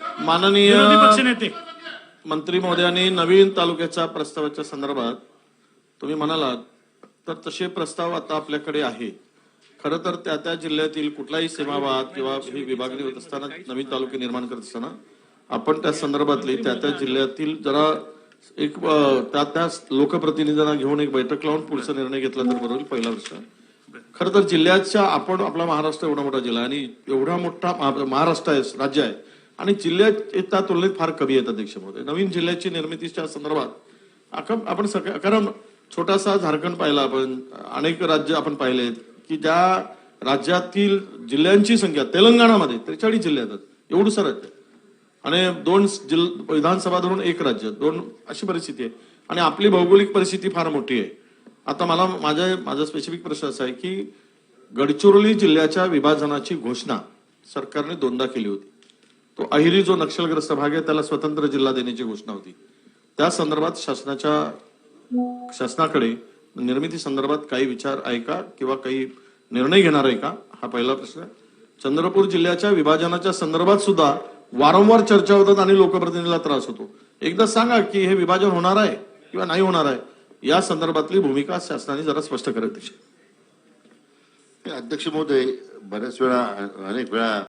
माननीय पक्षनेते मंत्री महोदयांनी नवीन तालुक्याच्या प्रस्तावाच्या संदर्भात तुम्ही म्हणालात तर तसे प्रस्ताव आता आपल्याकडे आहे. खरं तर त्या त्या जिल्ह्यातील कुठलाही सीमावाद किंवा ही विभागणी होत असताना नवीन तालुके निर्माण करत असताना आपण त्या संदर्भातली त्या त्या जिल्ह्यातील जरा एक त्या त्या लोकप्रतिनिधींना घेऊन एक बैठक लावून पुढचा निर्णय घेतला तर बरोबर पहिला वर्ष खरं तर जिल्ह्याच्या आपण आपला महाराष्ट्र एवढा मोठा जिल्हा आणि एवढा मोठा महा- महाराष्ट्र आहे राज्य आहे आणि जिल्ह्यात त्या तुलनेत फार कमी आहेत अध्यक्ष महोदय नवीन जिल्ह्याची निर्मितीच्या संदर्भात आपण सगळं कारण छोटासा झारखंड पाहिला आपण अनेक राज्य आपण पाहिलेत की ज्या राज्यातील जिल्ह्यांची संख्या तेलंगणामध्ये त्रेचाळीस जिल्हे आहेत एवढं सर आणि दोन जिल विधानसभा धरून एक राज्य दोन अशी परिस्थिती आहे. आणि आपली भौगोलिक परिस्थिती फार मोठी आहे. आता मला माझ्या माझा स्पेसिफिक प्रश्न असा आहे की गडचिरोली जिल्ह्याच्या विभाजनाची घोषणा सरकारने दोनदा केली होती. तो अहिरी जो नक्षलग्रस्त भाग आहे त्याला स्वतंत्र जिल्हा देण्याची घोषणा होती. त्या संदर्भात शासनाच्या शासनाकडे निर्मिती संदर्भात काही विचार आहे का किंवा काही निर्णय घेणार आहे का? हा पहिला प्रश्न चंद्रपूर जिल्ह्याच्या विभाजनाच्या संदर्भात सुद्धा वारंवार चर्चा होतात आणि लोकप्रतिनिधीला त्रास होतो. एकदा सांगा की हे विभाजन होणार आहे किंवा नाही होणार आहे या संदर्भातली भूमिका शासनाने जरा स्पष्ट करत अध्यक्ष महोदय बऱ्याच वेळा अनेक वेळा